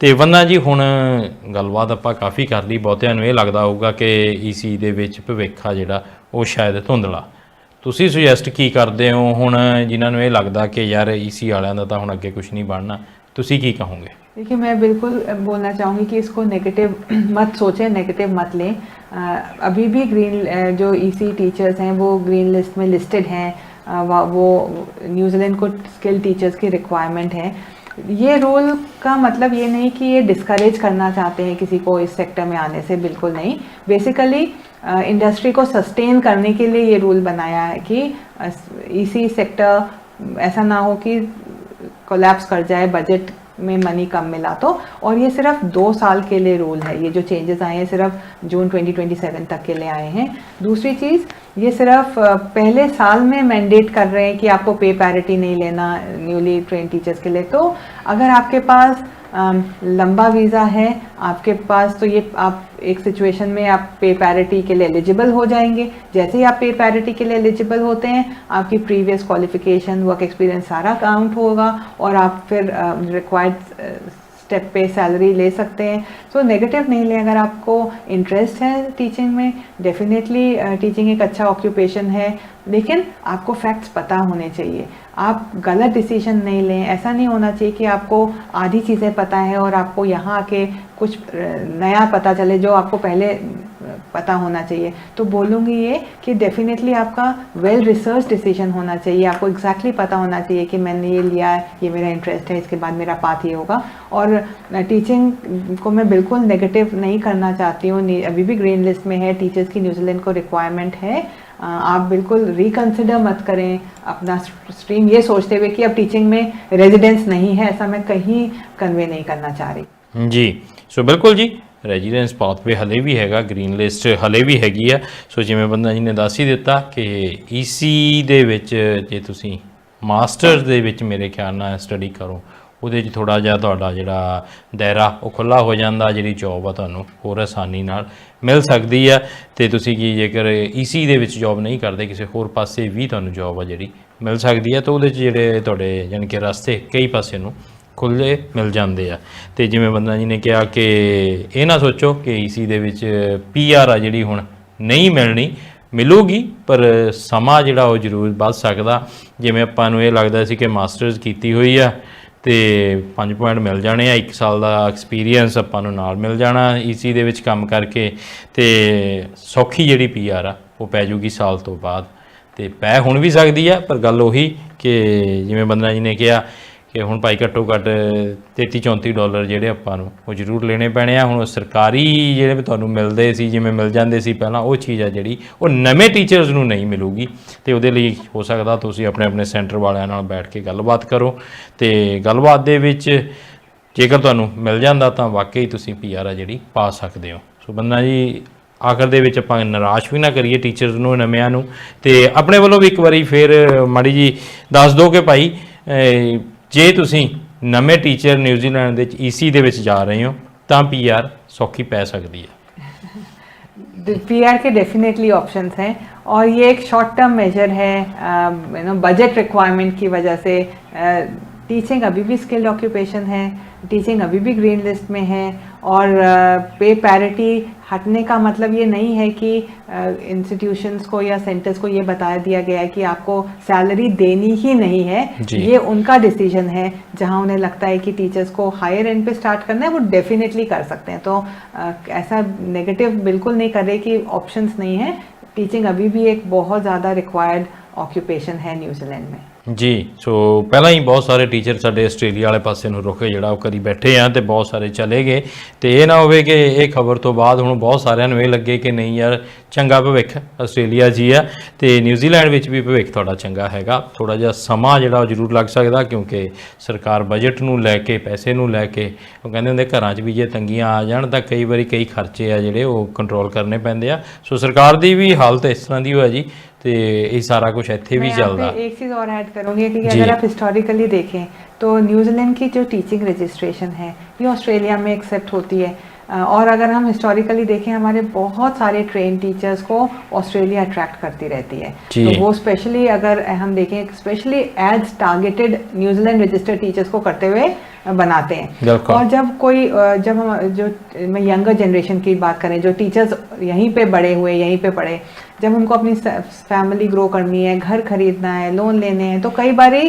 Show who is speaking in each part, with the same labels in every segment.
Speaker 1: ਤੇ ਵੰਨਾ ਜੀ ਹੁਣ ਗੱਲਬਾਤ ਆਪਾਂ ਕਾਫੀ ਕਰ ਲਈ ਬਹੁਤਿਆਂ ਨੂੰ ਇਹ ਲੱਗਦਾ ਹੋਊਗਾ ਕਿ ਈਸੀ ਦੇ ਵਿੱਚ ਭਵਿੱਖ ਆ ਜਿਹੜਾ ਉਹ ਸ਼ਾਇਦ ਧੁੰਦਲਾ ਤੁਸੀਂ ਸੁਜੈਸਟ ਕੀ ਕਰਦੇ ਹੋ ਹੁਣ ਜਿਨ੍ਹਾਂ ਨੂੰ ਇਹ ਲੱਗਦਾ ਕਿ ਯਾਰ ਈਸੀ ਵਾਲਿਆਂ ਦਾ ਤਾਂ ਹੁਣ ਅੱਗੇ ਕੁਝ ਨਹੀਂ ਬਣਨਾ ਤੁਸੀਂ ਕੀ ਕਹੋਗੇ
Speaker 2: देखिए मैं बिल्कुल बोलना चाहूँगी कि इसको नेगेटिव मत सोचें नेगेटिव मत लें अ, अभी भी ग्रीन अ, जो ईसी टीचर्स हैं वो ग्रीन लिस्ट में लिस्टेड हैं अ, वा- वो न्यूजीलैंड को स्किल टीचर्स की रिक्वायरमेंट है ये रोल का मतलब ये नहीं कि ये डिस्करेज करना चाहते हैं किसी को इस सेक्टर में आने से, बिल्कुल नहीं। बेसिकली इंडस्ट्री को सस्टेन करने के लिए ये रूल बनाया है कि इसी सेक्टर ऐसा ना हो कि कोलैप्स कर जाए बजट में मनी कम मिला तो। और ये सिर्फ़ दो साल के लिए रूल है। ये जो चेंजेस आए हैं, सिर्फ़ जून 2027 तक के लिए आए हैं। दूसरी चीज़, ये सिर्फ़ पहले साल में मैंडेट कर रहे हैं कि आपको पे पैरिटी नहीं लेना न्यूली ट्रेन टीचर्स के लिए। तो अगर आपके पास लंबा वीज़ा है आपके पास तो ये आप एक सिचुएशन में आप पे पैरिटी के लिए एलिजिबल हो जाएँगे। जैसे ही आप पे पैरिटी के लिए एलिजिबल होते हैं आपकी प्रीवियस क्वालिफिकेशन वर्क एक्सपीरियंस सारा काउंट होगा और आप फिर रिक्वायर्ड स्टेप पे सैलरी ले सकते हैं। सो so, नेगेटिव नहीं लें अगर आपको इंटरेस्ट है टीचिंग में डेफिनेटली टीचिंग एक अच्छा ऑक्यूपेशन है। लेकिन आपको फैक्ट्स पता होने चाहिए। आप गलत डिसीज़न नहीं लें। ऐसा नहीं होना चाहिए कि आपको आधी चीज़ें पता है और आपको यहाँ आके कुछ नया पता चले जो आपको पहले पता होना चाहिए। तो बोलूँगी ये कि डेफिनेटली आपका वेल रिसर्च डिसीज़न होना चाहिए। आपको एग्जैक्टली exactly पता होना चाहिए कि मैंने ये लिया है, ये मेरा इंटरेस्ट है, इसके बाद मेरा पाथ ये होगा। और टीचिंग को मैं बिल्कुल नेगेटिव नहीं करना चाहती हूँ। अभी भी ग्रीन लिस्ट में है। टीचर्स की न्यूजीलैंड को रिक्वायरमेंट है। आप बिल्कुल रिकंसिडर मत करें अपना स्ट्रीम ये सोचते हुए कि अब टीचिंग में रेजिडेंस नहीं है ऐसा मैं कहीं कन्वे नहीं करना चाह रही
Speaker 1: ਜੀ ਸੋ ਬਿਲਕੁਲ ਜੀ ਰੈਜ਼ੀਡੈਂਸ ਪਾਥਵੇ ਹਲੇ ਵੀ ਹੈਗਾ ਗ੍ਰੀਨ ਲਿਸਟ ਹਲੇ ਵੀ ਹੈਗੀ ਆ ਸੋ ਜਿਵੇਂ ਬੰਦਾ ਜੀ ਨੇ ਦੱਸ ਹੀ ਦਿੱਤਾ ਕਿ ਈਸੀ ਦੇ ਵਿੱਚ ਜੇ ਤੁਸੀਂ ਮਾਸਟਰਸ ਦੇ ਵਿੱਚ ਮੇਰੇ ਖਿਆਲ ਨਾਲ ਸਟੱਡੀ ਕਰੋ ਉਹਦੇ 'ਚ ਥੋੜਾ ਜਿਹਾ ਤੁਹਾਡਾ ਜਿਹੜਾ ਦਾਇਰਾ ਉਹ ਖੁੱਲਾ ਹੋ ਜਾਂਦਾ ਜਿਹੜੀ ਜੌਬ ਆ ਤੁਹਾਨੂੰ ਹੋਰ ਆਸਾਨੀ ਨਾਲ ਮਿਲ ਸਕਦੀ ਆ ਤੇ ਤੁਸੀਂ ਕੀ ਜੇਕਰ ਈਸੀ ਦੇ ਵਿੱਚ ਜੌਬ ਨਹੀਂ ਕਰਦੇ, ਕਿਸੇ ਹੋਰ ਪਾਸੇ ਵੀ ਤੁਹਾਨੂੰ ਜੌਬ ਆ ਜਿਹੜੀ ਮਿਲ ਸਕਦੀ ਆ, ਤਾਂ ਉਹਦੇ 'ਚ ਜਿਹੜੇ ਤੁਹਾਡੇ ਯਾਨੀ ਕਿ ਰਸਤੇ ਕਈ ਪਾਸੇ ਨੂੰ ਖੁੱਲੇ ਮਿਲ ਜਾਂਦੇ ਆ। ਤੇ ਜਿਵੇਂ ਬੰਦਾ ਜੀ ਨੇ ਕਿਹਾ ਕਿ ਇਹ ਨਾ ਸੋਚੋ ਕਿ ਈਸੀ ਦੇ ਵਿੱਚ ਪੀਆਰ ਆ ਜਿਹੜੀ ਹੁਣ ਨਹੀਂ ਮਿਲਣੀ, ਮਿਲੂਗੀ, ਪਰ ਸਮਾਂ ਜਿਹੜਾ ਉਹ ਜ਼ਰੂਰ ਵੱਧ ਸਕਦਾ। ਜਿਵੇਂ ਆਪਾਂ ਨੂੰ ਇਹ ਲੱਗਦਾ ਸੀ ਕਿ ਮਾਸਟਰਸ ਕੀਤੀ ਹੋਈ ਆ ਤੇ 5 ਪੁਆਇੰਟ ਮਿਲ ਜਾਣੇ ਆ 1 ਸਾਲ ਦਾ ਐਕਸਪੀਰੀਅੰਸ ਆਪਾਂ ਨੂੰ ਨਾਲ ਮਿਲ ਜਾਣਾ ਈਸੀ ਦੇ ਵਿੱਚ ਕੰਮ ਕਰਕੇ, ਤੇ ਸੌਖੀ ਜਿਹੜੀ ਪੀਆਰ ਆ, ਉਹ ਪੈ ਜੂਗੀ ਸਾਲ ਤੋਂ ਬਾਅਦ। ਤੇ ਪੈ ਹੁਣ ਵੀ ਸਕਦੀ ਆ, ਪਰ ਗੱਲ ਉਹੀ ਕਿ ਜਿਵੇਂ ਬੰਦਨਾ ਜੀ ਨੇ ਕਿਹਾ ਕਿ ਹੁਣ ਭਾਈ ਘੱਟੋ ਘੱਟ 33 34 ਡਾਲਰ ਜਿਹੜੇ ਆਪਾਂ ਨੂੰ ਉਹ ਜ਼ਰੂਰ ਲੈਣੇ ਪੈਣੇ ਆ। ਹੁਣ ਸਰਕਾਰੀ ਜਿਹੜੇ ਵੀ ਤੁਹਾਨੂੰ ਮਿਲਦੇ ਸੀ, ਜਿਵੇਂ ਮਿਲ ਜਾਂਦੇ ਸੀ ਪਹਿਲਾਂ, ਉਹ ਚੀਜ਼ ਆ ਜਿਹੜੀ, ਉਹ ਨਵੇਂ ਟੀਚਰਸ ਨੂੰ ਨਹੀਂ ਮਿਲੂਗੀ। ਤੇ ਉਹਦੇ ਲਈ ਹੋ ਸਕਦਾ ਤੁਸੀਂ ਆਪਣੇ ਆਪਣੇ ਸੈਂਟਰ ਵਾਲਿਆਂ ਨਾਲ ਬੈਠ ਕੇ ਗੱਲਬਾਤ ਕਰੋ। ਤੇ ਗੱਲਬਾਤ ਦੇ ਵਿੱਚ ਜੇਕਰ ਤੁਹਾਨੂੰ ਮਿਲ ਜਾਂਦਾ ਤਾਂ ਵਾਕਈ ਤੁਸੀਂ ਪੀਆਰ ਆ ਜਿਹੜੀ ਪਾ ਸਕਦੇ ਹੋ। ਸੋ ਬੰਦਾ ਜੀ, ਆਖਰ ਦੇ ਵਿੱਚ ਆਪਾਂ ਨਿਰਾਸ਼ ਵੀ ਨਾ ਕਰੀਏ ਟੀਚਰਸ ਨੂੰ, ਨਵਿਆਂ ਨੂੰ। ਤੇ ਆਪਣੇ ਵੱਲੋਂ ਵੀ ਇੱਕ ਵਾਰੀ ਫੇਰ ਮਾੜੀ ਜੀ ਦੱਸ ਦਿਓ ਕਿ ਭਾਈ ਜੇ ਤੁਸੀਂ ਨਵੇਂ ਟੀਚਰ ਨਿਊਜ਼ੀਲੈਂਡ ਦੇ ਵਿੱਚ ਈਸੀ ਦੇ ਵਿੱਚ ਜਾ ਰਹੇ ਹੋ ਤਾਂ ਪੀਆਰ ਸੌਖੀ ਪੈ ਸਕਦੀ ਹੈ
Speaker 2: पी आर के डेफिनेटली ऑप्शंस हैं और ये एक शॉर्ट टर्म मेजर है यू नो बजट रिक्वायरमेंट की वजह से टीचिंग अभी भी स्किल्ड ऑक्यूपेशन है टीचिंग अभी भी ग्रीन लिस्ट में है और पे पैरिटी हटने का मतलब ये नहीं है कि इंस्टीट्यूशंस को या सेंटर्स को ये बता दिया गया है कि आपको सैलरी देनी ही नहीं है। ये उनका डिसीज़न है जहाँ उन्हें लगता है कि टीचर्स को हायर एंड पे स्टार्ट करना है वो डेफिनेटली कर सकते हैं। तो ऐसा नेगेटिव बिल्कुल नहीं कर रहे कि ऑप्शंस नहीं है। टीचिंग अभी भी एक बहुत ज़्यादा रिक्वायर्ड ऑक्यूपेशन है न्यूजीलैंड में।
Speaker 1: ਜੀ, ਸੋ ਪਹਿਲਾਂ ਹੀ ਬਹੁਤ ਸਾਰੇ ਟੀਚਰ ਸਾਡੇ ਆਸਟ੍ਰੇਲੀਆ ਵਾਲੇ ਪਾਸੇ ਨੂੰ ਰੁਕੇ, ਜਿਹੜਾ ਉਹ ਕਰੀ ਬੈਠੇ ਆ ਤੇ ਬਹੁਤ ਸਾਰੇ ਚਲੇ ਗਏ। ਤੇ ਇਹ ਨਾ ਹੋਵੇ ਕਿ ਇਹ ਖਬਰ ਤੋਂ ਬਾਅਦ ਹੁਣ ਬਹੁਤ ਸਾਰਿਆਂ ਨੂੰ ਇਹ ਲੱਗੇ ਕਿ ਨਹੀਂ ਯਾਰ, ਚੰਗਾ ਭਵਿੱਖ ਆਸਟ੍ਰੇਲੀਆ ਜੀ ਆ ਤੇ ਨਿਊਜ਼ੀਲੈਂਡ ਵਿੱਚ ਵੀ ਭਵਿੱਖ ਤੁਹਾਡਾ ਚੰਗਾ ਹੈਗਾ। ਥੋੜਾ ਜਿਹਾ ਸਮਾਂ ਜਿਹੜਾ ਉਹ ਜ਼ਰੂਰ ਲੱਗ ਸਕਦਾ ਕਿਉਂਕਿ ਸਰਕਾਰ ਬਜਟ ਨੂੰ ਲੈ ਕੇ, ਪੈਸੇ ਨੂੰ ਲੈ ਕੇ, ਉਹ ਕਹਿੰਦੇ ਹੁੰਦੇ ਘਰਾਂ 'ਚ ਵੀ ਜੇ ਤੰਗੀਆਂ ਆ ਜਾਣ ਤਾਂ ਕਈ ਵਾਰੀ ਕਈ ਖਰਚੇ ਆ ਜਿਹੜੇ ਉਹ ਕੰਟਰੋਲ ਕਰਨੇ ਪੈਂਦੇ ਆ। ਸੋ ਸਰਕਾਰ ਦੀ ਵੀ ਹਾਲਤ ਇਸ ਤਰ੍ਹਾਂ ਦੀ ਹੋਇਆ ਜੀ। ਤੇ ਇਹ ਸਾਰਾ ਕੁਝ ਇੱਥੇ ਵੀ
Speaker 2: मैं यहाँ
Speaker 1: ਚੱਲਦਾ
Speaker 2: पे एक चीज़ और ऐड करूँगी कि
Speaker 1: जी।
Speaker 2: अगर आप हिस्टोरिकली देखें तो न्यूजीलैंड की जो टीचिंग रजिस्ट्रेशन है ये ऑस्ट्रेलिया में एक्सेप्ट होती है अ, और अगर हम हिस्टोरिकली देखें हमारे बहुत सारे ट्रेन टीचर्स को ऑस्ट्रेलिया अट्रैक्ट करती रहती है। तो वो स्पेशली अगर हम देखें specially as targeted New Zealand registered teachers को करते हुए बनाते हैं। और जब कोई जब हम जो मैं यंगर जनरेशन की बात करें जो टीचर्स यहीं पे बड़े हुए यहीं पे पढ़े जब उनको अपनी फैमिली ग्रो करनी है घर खरीदना है लोन लेने हैं तो कई बार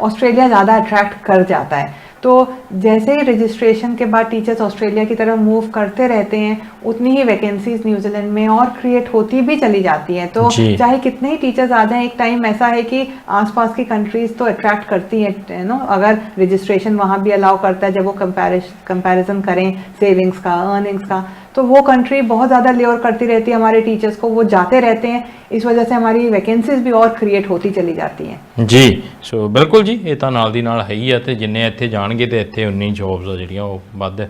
Speaker 2: ऑस्ट्रेलिया ज़्यादा अट्रैक्ट कर जाता है। तो जैसे ही रजिस्ट्रेशन के बाद टीचर्स ऑस्ट्रेलिया की तरफ मूव करते रहते हैं उतनी ही वैकेंसीज न्यूजीलैंड में और क्रिएट होती भी चली जाती हैं तो
Speaker 1: जी।
Speaker 2: चाहे कितने ही टीचर्स आ जाएं एक टाइम ऐसा है कि आसपास की कंट्रीज तो अट्रैक्ट करती हैं नो अगर रजिस्ट्रेशन वहाँ भी अलाउ करता है जब वो कंपैरिजन करें सेविंग्स का अर्निंग्स का तो वो कंट्री बहुत ज़्यादा लेवर करती रहती है हमारे टीचर्स को वो जाते रहते हैं इस वजह से हमारी वैकेंसीज भी और क्रिएट होती चली जाती हैं
Speaker 1: ਜੀ ਸੋ ਬਿਲਕੁਲ ਜੀ ਇਹ ਤਾਂ ਨਾਲ ਦੀ ਨਾਲ ਹੈ ਹੀ ਆ ਤੇ ਜਿੰਨੇ ਇੱਥੇ ਜਾਣਗੇ ਤੇ ਇੱਥੇ ਉਨੀ ਜੌਬਸ ਆ ਜਿਹੜੀਆਂ ਉਹ ਵੱਧ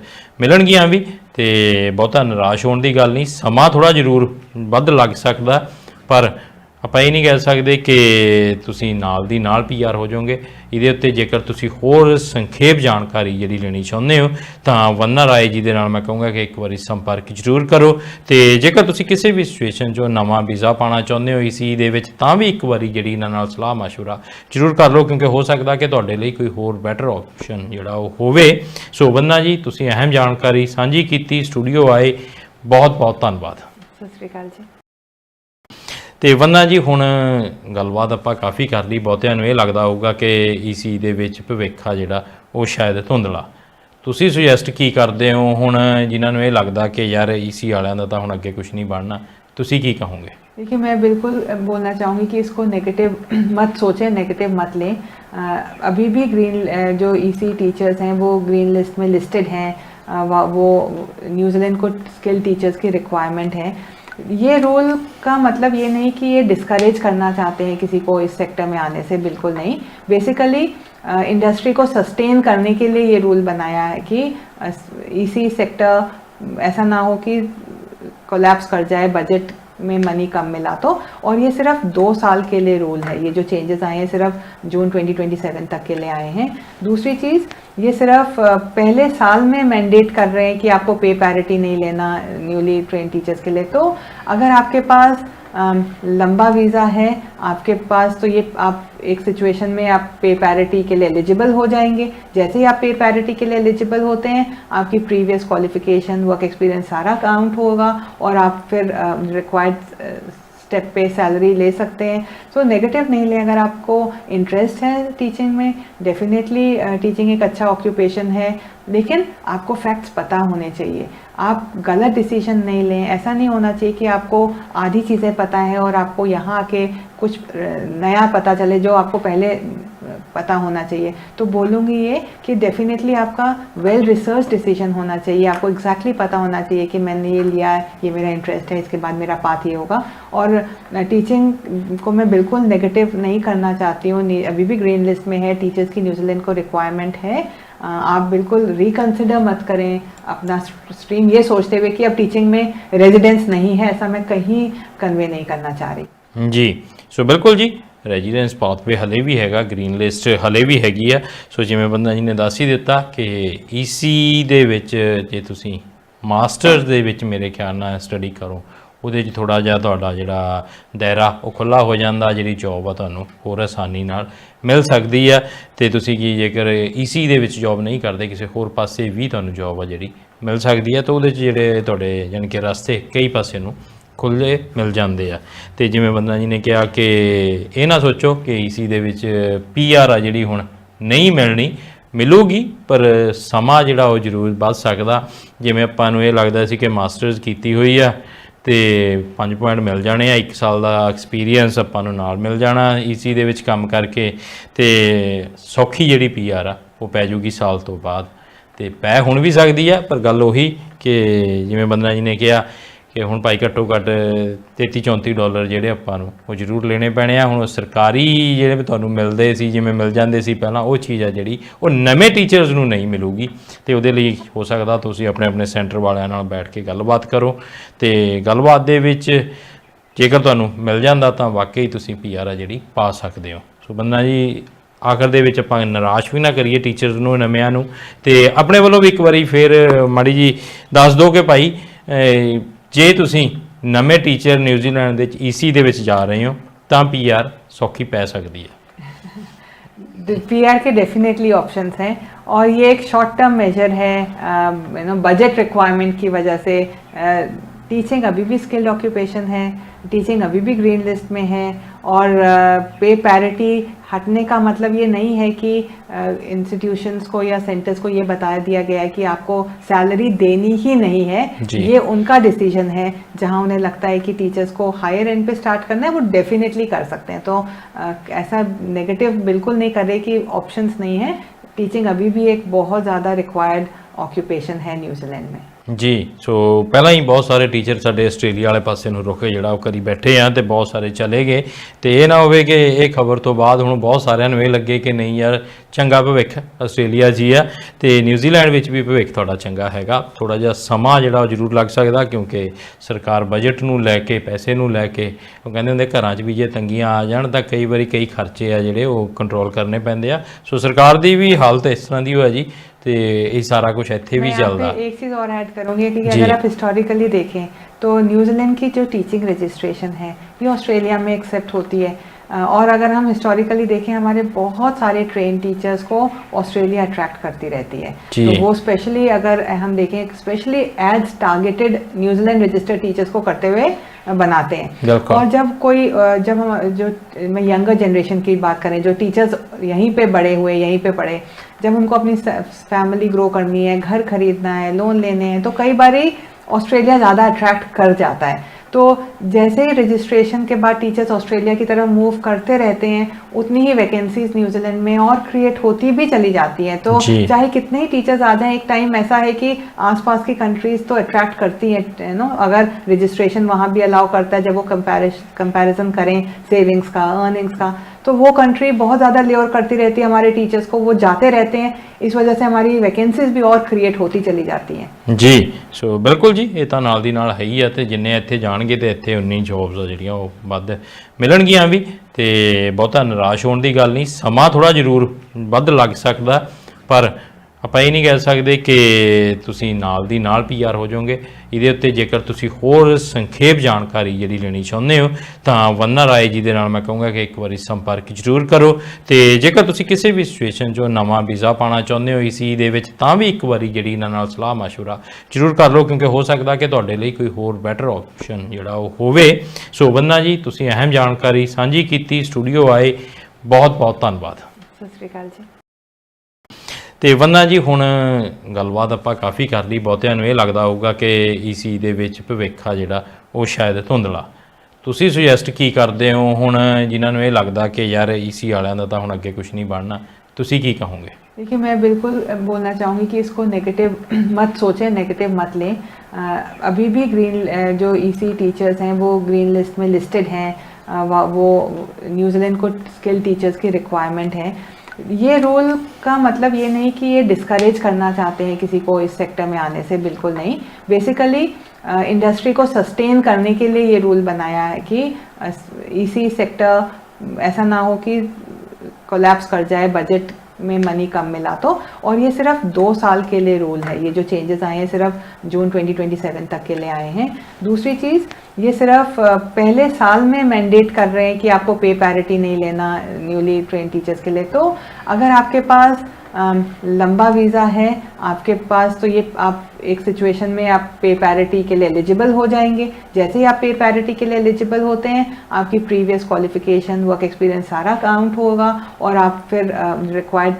Speaker 1: ਮਿਲਣਗੀਆਂ ਵੀ ਤੇ ਬਹੁਤਾ ਨਿਰਾਸ਼ ਹੋਣ ਦੀ ਗੱਲ ਨਹੀਂ, ਸਮਾਂ ਥੋੜਾ ਜ਼ਰੂਰ ਵੱਧ ਲੱਗ ਸਕਦਾ, ਪਰ ਆਪਾਂ ਇਹ ਨਹੀਂ ਕਹਿ ਸਕਦੇ ਕਿ ਤੁਸੀਂ ਨਾਲ ਦੀ ਨਾਲ ਪੀਆਰ ਹੋ ਜਾਓਗੇ। ਇਹਦੇ ਉੱਤੇ ਜੇਕਰ ਤੁਸੀਂ ਹੋਰ ਸੰਖੇਪ ਜਾਣਕਾਰੀ ਜਿਹੜੀ ਲੈਣੀ ਚਾਹੁੰਦੇ ਹੋ, ਤਾਂ ਵੰਨਾ ਰਾਏ ਜੀ ਦੇ ਨਾਲ ਮੈਂ ਕਹੂੰਗਾ ਕਿ ਇੱਕ ਵਾਰੀ ਸੰਪਰਕ ਜ਼ਰੂਰ ਕਰੋ। ਤੇ ਜੇਕਰ ਤੁਸੀਂ ਕਿਸੇ ਵੀ ਸਿਚੁਏਸ਼ਨ 'ਚੋਂ ਨਵਾਂ ਵੀਜ਼ਾ ਪਾਣਾ ਚਾਹੁੰਦੇ ਹੋ ਈਸੀ ਦੇ ਵਿੱਚ, ਤਾਂ ਵੀ ਇੱਕ ਵਾਰੀ ਜਿਹੜੀ ਇਹਨਾਂ ਨਾਲ ਸਲਾਹ مشورہ ਜ਼ਰੂਰ ਕਰ ਲਓ, ਕਿਉਂਕਿ ਹੋ ਸਕਦਾ ਕਿ ਤੁਹਾਡੇ ਲਈ ਕੋਈ ਹੋਰ ਬੈਟਰ ਆਪਸ਼ਨ ਜਿਹੜਾ ਉਹ ਹੋਵੇ। ਸੋ ਵੰਨਾ ਜੀ, ਤੁਸੀਂ ਅਹਿਮ ਜਾਣਕਾਰੀ ਸਾਂਝੀ ਕੀਤੀ, ਸਟੂਡੀਓ ਆਏ। ਬਹੁਤ ਬਹੁਤ ਧੰਨਵਾਦ।
Speaker 2: ਸਤਿ ਸ੍ਰੀ ਅਕਾਲ ਜੀ।
Speaker 1: ਤੇ ਵੰਨਾ ਜੀ ਹੁਣ ਗੱਲਬਾਤ ਆਪਾਂ ਕਾਫੀ ਕਰ ਲਈ ਬਹੁਤਿਆਂ ਨੂੰ ਇਹ ਲੱਗਦਾ ਹੋਊਗਾ ਕਿ ਈਸੀ ਦੇ ਵਿੱਚ ਭਵਿੱਖ ਆ ਜਿਹੜਾ ਉਹ ਸ਼ਾਇਦ ਧੁੰਦਲਾ ਤੁਸੀਂ ਸੁਜੈਸਟ ਕੀ ਕਰਦੇ ਹੋ ਹੁਣ ਜਿਨ੍ਹਾਂ ਨੂੰ ਇਹ ਲੱਗਦਾ ਕਿ ਯਾਰ ਈਸੀ ਵਾਲਿਆਂ ਦਾ ਤਾਂ ਹੁਣ ਅੱਗੇ ਕੁਝ ਨਹੀਂ ਬਣਨਾ ਤੁਸੀਂ ਕੀ ਕਹੋਗੇ
Speaker 2: देखिए मैं बिल्कुल बोलना चाहूँगी कि इसको नेगेटिव मत सोचें नेगेटिव मत लें अ, अभी भी ग्रीन अ, जो ईसी टीचर्स हैं वो ग्रीन लिस्ट में लिस्टेड हैं अ, वा- वो न्यूजीलैंड को स्किल टीचर्स की रिक्वायरमेंट है ये रूल का मतलब ये नहीं कि ये डिस्करेज करना चाहते हैं किसी को इस सेक्टर में आने से, बिल्कुल नहीं। बेसिकली इंडस्ट्री को सस्टेन करने के लिए ये रूल बनाया है कि इसी सेक्टर ऐसा ना हो कि कोलैप्स कर जाए बजट में मनी कम मिला तो। और ये सिर्फ़ दो साल के लिए रूल है। ये जो चेंजेस आए हैं, सिर्फ़ जून 2027 तक के लिए आए हैं। दूसरी चीज़, ये सिर्फ़ पहले साल में मैंडेट कर रहे हैं कि आपको पे पैरिटी नहीं लेना न्यूली ट्रेन टीचर्स के लिए। तो अगर आपके पास लंबा वीज़ा है, आपके पास तो ये आप एक सिचुएशन में आप पे पैरिटी के लिए एलिजिबल हो जाएँगे। जैसे ही आप पे पैरिटी के लिए एलिजिबल होते हैं, आपकी प्रीवियस क्वालिफिकेशन वर्क एक्सपीरियंस सारा काउंट होगा और आप फिर रिक्वायर्ड स्टेप पे सैलरी ले सकते हैं। सो so, नेगेटिव नहीं लें अगर आपको इंटरेस्ट है टीचिंग में डेफिनेटली टीचिंग एक अच्छा ऑक्यूपेशन है लेकिन आपको फैक्ट्स पता होने चाहिए। आप गलत डिसीज़न नहीं लें। ऐसा नहीं होना चाहिए कि आपको आधी चीज़ें पता है और आपको यहाँ आके कुछ नया पता चले जो आपको पहले पता होना चाहिए। तो बोलूँगी ये कि डेफिनेटली आपका वेल रिसर्च डिसीज़न होना चाहिए। आपको एग्जैक्टली exactly पता होना चाहिए कि मैंने ये लिया है ये मेरा इंटरेस्ट है इसके बाद मेरा पाथ ये होगा। और टीचिंग को मैं बिल्कुल नेगेटिव नहीं करना चाहती हूँ। अभी भी ग्रीन लिस्ट में है टीचर्स की न्यूजीलैंड को रिक्वायरमेंट है। आप बिल्कुल रिकन्सिडर मत करें अपना स्ट्रीम ये सोचते हुए कि अब टीचिंग में रेजिडेंस नहीं है ऐसा मैं कहीं कन्वे नहीं करना चाह रही।
Speaker 1: जी। सो so, बिल्कुल जी। ਰੈਜ਼ੀਡੈਂਸ ਪਾਥਵੇ ਹਲੇ ਵੀ ਹੈਗਾ ਗ੍ਰੀਨ ਲਿਸਟ ਹਲੇ ਵੀ ਹੈਗੀ ਆ। ਸੋ ਜਿਵੇਂ ਬੰਦਾ ਜੀ ਨੇ ਦੱਸ ਹੀ ਦਿੱਤਾ ਕਿ ਈਸੀ ਦੇ ਵਿੱਚ ਜੇ ਤੁਸੀਂ ਮਾਸਟਰਸ ਦੇ ਵਿੱਚ ਮੇਰੇ ਖਿਆਲ ਨਾਲ ਸਟੱਡੀ ਕਰੋ, ਉਹਦੇ 'ਚ ਥੋੜਾ ਜਿਹਾ ਤੁਹਾਡਾ ਜਿਹੜਾ ਦਾਇਰਾ ਉਹ ਖੁੱਲਾ ਹੋ ਜਾਂਦਾ, ਜਿਹੜੀ ਜੌਬ ਆ ਤੁਹਾਨੂੰ ਹੋਰ ਆਸਾਨੀ ਨਾਲ ਮਿਲ ਸਕਦੀ ਆ। ਤੇ ਤੁਸੀਂ ਕੀ ਜੇਕਰ ਈਸੀ ਦੇ ਵਿੱਚ ਜੌਬ ਨਹੀਂ ਕਰਦੇ, ਕਿਸੇ ਹੋਰ ਪਾਸੇ ਵੀ ਤੁਹਾਨੂੰ ਜੌਬ ਆ ਜਿਹੜੀ ਮਿਲ ਸਕਦੀ ਆ, ਤਾਂ ਉਹਦੇ 'ਚ ਜਿਹੜੇ ਤੁਹਾਡੇ ਯਾਨੀ ਕਿ ਰਸਤੇ ਕਈ ਪਾਸੇ ਨੂੰ ਖੁੱਲੇ ਮਿਲ ਜਾਂਦੇ ਆ। ਤੇ ਜਿਵੇਂ ਬੰਦਾ ਜੀ ਨੇ ਕਿਹਾ ਕਿ ਇਹ ਨਾ ਸੋਚੋ ਕਿ ਈਸੀ ਦੇ ਵਿੱਚ ਪੀਆਰ ਆ ਜਿਹੜੀ ਹੁਣ ਨਹੀਂ ਮਿਲਣੀ, ਮਿਲੂਗੀ, ਪਰ ਸਮਾਂ ਜਿਹੜਾ ਉਹ ਜ਼ਰੂਰ ਵੱਧ ਸਕਦਾ। ਜਿਵੇਂ ਆਪਾਂ ਨੂੰ ਇਹ ਲੱਗਦਾ ਸੀ ਕਿ ਮਾਸਟਰਸ ਕੀਤੀ ਹੋਈ ਆ ਤੇ 5 ਪੁਆਇੰਟ ਮਿਲ ਜਾਣੇ ਆ 1 ਸਾਲ ਦਾ ਐਕਸਪੀਰੀਅੰਸ ਆਪਾਂ ਨੂੰ ਨਾਲ ਮਿਲ ਜਾਣਾ ਈਸੀ ਦੇ ਵਿੱਚ ਕੰਮ ਕਰਕੇ। ਤੇ ਸੌਖੀ ਜਿਹੜੀ ਪੀਆਰ ਆ, ਉਹ ਪੈ ਜੂਗੀ ਸਾਲ ਤੋਂ ਬਾਅਦ। ਤੇ ਪੈ ਹੁਣ ਵੀ ਸਕਦੀ ਆ, ਪਰ ਗੱਲ ਉਹੀ ਕਿ ਜਿਵੇਂ ਬੰਦਾ ਜੀ ਨੇ ਕਿਹਾ ਕਿ ਹੁਣ ਭਾਈ ਘੱਟੋ ਘੱਟ 33 34 ਡਾਲਰ ਜਿਹੜੇ ਆਪਾਂ ਨੂੰ ਉਹ ਜ਼ਰੂਰ ਲੈਣੇ ਪੈਣੇ ਆ। ਹੁਣ ਸਰਕਾਰੀ ਜਿਹੜੇ ਵੀ ਤੁਹਾਨੂੰ ਮਿਲਦੇ ਸੀ, ਜਿਵੇਂ ਮਿਲ ਜਾਂਦੇ ਸੀ ਪਹਿਲਾਂ, ਉਹ ਚੀਜ਼ ਆ ਜਿਹੜੀ, ਉਹ ਨਵੇਂ ਟੀਚਰਸ ਨੂੰ ਨਹੀਂ ਮਿਲੂਗੀ। ਤੇ ਉਹਦੇ ਲਈ ਹੋ ਸਕਦਾ ਤੁਸੀਂ ਆਪਣੇ ਆਪਣੇ ਸੈਂਟਰ ਵਾਲਿਆਂ ਨਾਲ ਬੈਠ ਕੇ ਗੱਲਬਾਤ ਕਰੋ। ਤੇ ਗੱਲਬਾਤ ਦੇ ਵਿੱਚ ਜੇਕਰ ਤੁਹਾਨੂੰ ਮਿਲ ਜਾਂਦਾ ਤਾਂ ਵਾਕਈ ਤੁਸੀਂ ਪੀਆਰ ਆ ਜਿਹੜੀ ਪਾ ਸਕਦੇ ਹੋ। ਸੋ ਬੰਦਾ ਜੀ, ਆਖਰ ਦੇ ਵਿੱਚ ਆਪਾਂ ਨਿਰਾਸ਼ ਵੀ ਨਾ ਕਰੀਏ ਟੀਚਰਸ ਨੂੰ, ਨਵਿਆਂ ਨੂੰ। ਤੇ ਆਪਣੇ ਵੱਲੋਂ ਵੀ ਇੱਕ ਵਾਰੀ ਫੇਰ ਮਾੜੀ ਜੀ ਦੱਸ ਦਿਓ ਕਿ ਭਾਈ ਜੇ ਤੁਸੀਂ ਨਵੇਂ ਟੀਚਰ ਨਿਊਜ਼ੀਲੈਂਡ ਦੇ ਵਿੱਚ ਈਸੀ ਦੇ ਵਿੱਚ ਜਾ ਰਹੇ ਹੋ ਤਾਂ ਪੀਆਰ ਸੌਖੀ ਪੈ ਸਕਦੀ ਹੈ
Speaker 2: पीआर के डेफिनेटली ऑप्शंस हैं और ये एक शॉर्ट टर्म मेजर है यू नो बजट रिक्वायरमेंट की वजह से टीचिंग अभी भी स्किल्ड ऑक्यूपेशन है टीचिंग अभी भी ग्रीन लिस्ट में है और पे पैरिटी हटने का मतलब ये नहीं है कि इंस्टीट्यूशंस को या सेंटर्स को ये बता दिया गया है कि आपको सैलरी देनी ही नहीं है। ये उनका डिसीज़न है जहाँ उन्हें लगता है कि टीचर्स को हायर एंड पे स्टार्ट करना है वो डेफिनेटली कर सकते हैं। तो ऐसा नेगेटिव बिल्कुल नहीं कर रहे कि ऑप्शंस नहीं है। टीचिंग अभी भी एक बहुत ज़्यादा रिक्वायर्ड ऑक्यूपेशन है न्यूजीलैंड में।
Speaker 1: ਜੀ, ਸੋ ਪਹਿਲਾਂ ਹੀ ਬਹੁਤ ਸਾਰੇ ਟੀਚਰ ਸਾਡੇ ਆਸਟ੍ਰੇਲੀਆ ਵਾਲੇ ਪਾਸੇ ਨੂੰ ਰੁਕੇ, ਜਿਹੜਾ ਉਹ ਕਰੀ ਬੈਠੇ ਆ ਤੇ ਬਹੁਤ ਸਾਰੇ ਚਲੇ ਗਏ। ਤੇ ਇਹ ਨਾ ਹੋਵੇ ਕਿ ਇਹ ਖਬਰ ਤੋਂ ਬਾਅਦ ਹੁਣ ਬਹੁਤ ਸਾਰਿਆਂ ਨੂੰ ਇਹ ਲੱਗੇ ਕਿ ਨਹੀਂ ਯਾਰ, ਚੰਗਾ ਭਵਿੱਖ ਆਸਟ੍ਰੇਲੀਆ ਜੀ ਆ ਤੇ ਨਿਊਜ਼ੀਲੈਂਡ ਵਿੱਚ ਵੀ ਭਵਿੱਖ ਤੁਹਾਡਾ ਚੰਗਾ ਹੈਗਾ। ਥੋੜਾ ਜਿਹਾ ਸਮਾਂ ਜਿਹੜਾ ਉਹ ਜ਼ਰੂਰ ਲੱਗ ਸਕਦਾ ਕਿਉਂਕਿ ਸਰਕਾਰ ਬਜਟ ਨੂੰ ਲੈ ਕੇ, ਪੈਸੇ ਨੂੰ ਲੈ ਕੇ, ਉਹ ਕਹਿੰਦੇ ਹੁੰਦੇ ਘਰਾਂ 'ਚ ਵੀ ਜੇ ਤੰਗੀਆਂ ਆ ਜਾਣ ਤਾਂ ਕਈ ਵਾਰੀ ਕਈ ਖਰਚੇ ਆ ਜਿਹੜੇ ਉਹ ਕੰਟਰੋਲ ਕਰਨੇ ਪੈਂਦੇ ਆ। ਸੋ ਸਰਕਾਰ ਦੀ ਵੀ ਹਾਲਤ ਇਸ ਤਰ੍ਹਾਂ ਦੀ ਹੋਇਆ ਜੀ। ਤੇ ਇਹ ਸਾਰਾ ਕੁਝ ਇੱਥੇ ਵੀ
Speaker 2: मैं यहाँ
Speaker 1: ਚੱਲਦਾ
Speaker 2: पे एक चीज़ और ऐड करूँगी कि
Speaker 1: जी।
Speaker 2: अगर आप हिस्टोरिकली देखें तो न्यूजीलैंड की जो टीचिंग रजिस्ट्रेशन है ये ऑस्ट्रेलिया में एक्सेप्ट होती है अ, और अगर हम हिस्टोरिकली देखें हमारे बहुत सारे ट्रेन टीचर्स को ऑस्ट्रेलिया अट्रैक्ट करती रहती है
Speaker 1: जी।
Speaker 2: तो वो स्पेशली अगर हम देखें specially as targeted New Zealand registered teachers को करते हुए अ, बनाते हैं
Speaker 1: बिल्कुल।
Speaker 2: और जब कोई अ, जब हम जो मैं यंगर जनरेशन की बात करें जो टीचर्स यहीं पे बड़े हुए यहीं पे पढ़े जब उनको अपनी फैमिली ग्रो करनी है घर खरीदना है लोन लेने हैं तो कई बार ही ऑस्ट्रेलिया ज़्यादा अट्रैक्ट कर जाता है। तो जैसे ही रजिस्ट्रेशन के बाद टीचर्स ऑस्ट्रेलिया की तरफ़ मूव करते रहते हैं उतनी ही वैकेंसीज न्यूजीलैंड में और क्रिएट होती भी चली जाती हैं। तो चाहे कितने ही टीचर्स आ जाएँ एक टाइम ऐसा है कि आसपास की कंट्रीज़ तो अट्रैक्ट करती हैं नो अगर रजिस्ट्रेशन वहाँ भी अलाउ करता है जब वो कंपेरिजन करें सेविंग्स का अर्निंग्स का तो वो कंट्री बहुत ज़्यादा लेवर करती रहती है हमारे टीचर्स को वो जाते रहते हैं इस वजह से हमारी वैकेंसीज भी और क्रिएट होती चली जाती हैं
Speaker 1: ਜੀ ਸੋ ਬਿਲਕੁਲ ਜੀ ਇਹ ਤਾਂ ਨਾਲ ਦੀ ਨਾਲ ਹੈ ਹੀ ਆ ਤੇ ਜਿੰਨੇ ਇੱਥੇ ਜਾਣਗੇ ਤੇ ਇੱਥੇ ਉਨੀ ਜੌਬਸ ਆ ਜਿਹੜੀਆਂ ਉਹ ਵੱਧ ਮਿਲਣਗੀਆਂ ਵੀ ਤੇ ਬਹੁਤਾ ਨਿਰਾਸ਼ ਹੋਣ ਦੀ ਗੱਲ ਨਹੀਂ ਸਮਾਂ ਥੋੜਾ ਜ਼ਰੂਰ ਵੱਧ ਲੱਗ ਸਕਦਾ ਪਰ ਆਪਾਂ ਇਹ ਨਹੀਂ ਕਹਿ ਸਕਦੇ ਕਿ ਤੁਸੀਂ ਨਾਲ ਦੀ ਨਾਲ ਪੀਆਰ ਹੋ ਜਾਓਗੇ। ਇਹਦੇ ਉੱਤੇ ਜੇਕਰ ਤੁਸੀਂ ਹੋਰ ਸੰਖੇਪ ਜਾਣਕਾਰੀ ਜਿਹੜੀ ਲੈਣੀ ਚਾਹੁੰਦੇ ਹੋ, ਤਾਂ ਵੰਨਾ ਰਾਏ ਜੀ ਦੇ ਨਾਲ ਮੈਂ ਕਹੂੰਗਾ ਕਿ ਇੱਕ ਵਾਰੀ ਸੰਪਰਕ ਜ਼ਰੂਰ ਕਰੋ। ਤੇ ਜੇਕਰ ਤੁਸੀਂ ਕਿਸੇ ਵੀ ਸਿਚੁਏਸ਼ਨ 'ਚੋਂ ਨਵਾਂ ਵੀਜ਼ਾ ਪਾਣਾ ਚਾਹੁੰਦੇ ਹੋ ਈਸੀ ਦੇ ਵਿੱਚ, ਤਾਂ ਵੀ ਇੱਕ ਵਾਰੀ ਜਿਹੜੀ ਇਹਨਾਂ ਨਾਲ ਸਲਾਹ مشورہ ਜ਼ਰੂਰ ਕਰ ਲਓ, ਕਿਉਂਕਿ ਹੋ ਸਕਦਾ ਕਿ ਤੁਹਾਡੇ ਲਈ ਕੋਈ ਹੋਰ ਬੈਟਰ ਆਪਸ਼ਨ ਜਿਹੜਾ ਉਹ ਹੋਵੇ। ਸੋ ਵੰਨਾ ਜੀ, ਤੁਸੀਂ ਅਹਿਮ ਜਾਣਕਾਰੀ ਸਾਂਝੀ ਕੀਤੀ, ਸਟੂਡੀਓ ਆਏ। ਬਹੁਤ ਬਹੁਤ ਧੰਨਵਾਦ।
Speaker 2: ਸਤਿ ਸ੍ਰੀ ਅਕਾਲ ਜੀ।
Speaker 1: ਤੇ ਵੰਨਾ ਜੀ ਹੁਣ ਗੱਲਬਾਤ ਆਪਾਂ ਕਾਫੀ ਕਰ ਲਈ ਬਹੁਤਿਆਂ ਨੂੰ ਇਹ ਲੱਗਦਾ ਹੋਊਗਾ ਕਿ ਈਸੀ ਦੇ ਵਿੱਚ ਭਵਿੱਖ ਆ ਜਿਹੜਾ ਉਹ ਸ਼ਾਇਦ ਧੁੰਦਲਾ ਤੁਸੀਂ ਸੁਜੈਸਟ ਕੀ ਕਰਦੇ ਹੋ ਹੁਣ ਜਿਨ੍ਹਾਂ ਨੂੰ ਇਹ ਲੱਗਦਾ ਕਿ ਯਾਰ ਈਸੀ ਵਾਲਿਆਂ ਦਾ ਤਾਂ ਹੁਣ ਅੱਗੇ ਕੁਝ ਨਹੀਂ ਬਣਨਾ ਤੁਸੀਂ ਕੀ ਕਹੋਗੇ
Speaker 2: देखिए मैं बिल्कुल बोलना चाहूँगी कि इसको नेगेटिव मत सोचें नेगेटिव मत लें अ, अभी भी ग्रीन जो ईसी टीचर्स हैं वो ग्रीन लिस्ट में लिस्टेड हैं अ, वा- वो न्यूजीलैंड को स्किल टीचर्स की रिक्वायरमेंट है ये रूल का मतलब ये नहीं कि ये डिस्करेज करना चाहते हैं किसी को इस सेक्टर में आने से, बिल्कुल नहीं। बेसिकली इंडस्ट्री को सस्टेन करने के लिए ये रूल बनाया है कि इसी सेक्टर ऐसा ना हो कि कोलैप्स कर जाए बजट में मनी कम मिला तो। और ये सिर्फ़ दो साल के लिए रूल है। ये जो चेंजेस आए हैं, सिर्फ़ जून 2027 तक के लिए आए हैं। दूसरी चीज़ ये सिर्फ़ पहले साल में मैंडेट कर रहे हैं कि आपको पे पैरिटी नहीं लेना न्यूली ट्रेन टीचर्स के लिए। तो अगर आपके पास लंबा वीज़ा है, आपके पास तो ये, आप एक सिचुएशन में आप पे पैरिटी के लिए एलिजिबल हो जाएँगे। जैसे ही आप पे पैरिटी के लिए एलिजिबल होते हैं, आपकी प्रीवियस क्वालिफिकेशन वर्क एक्सपीरियंस सारा काउंट होगा और आप फिर रिक्वायर्ड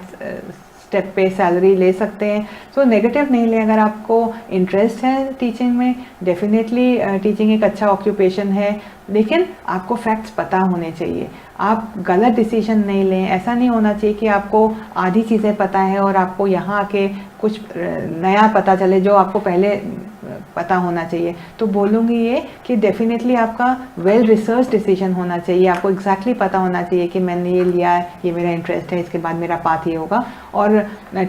Speaker 2: स्टेप पे सैलरी ले सकते हैं। सो नेगेटिव नहीं लें अगर आपको इंटरेस्ट है टीचिंग में डेफिनेटली टीचिंग एक अच्छा ऑक्यूपेशन है, लेकिन आपको फैक्ट्स पता होने चाहिए। आप गलत डिसीज़न नहीं लें। ऐसा नहीं होना चाहिए कि आपको आधी चीज़ें पता है और आपको यहाँ आके कुछ नया पता चले जो आपको पहले पता होना चाहिए। तो बोलूँगी ये कि डेफिनेटली आपका वेल रिसर्च डिसीज़न होना चाहिए। आपको एग्जैक्टली exactly पता होना चाहिए कि मैंने ये लिया है ये मेरा इंटरेस्ट है इसके बाद मेरा पाथ ये होगा। और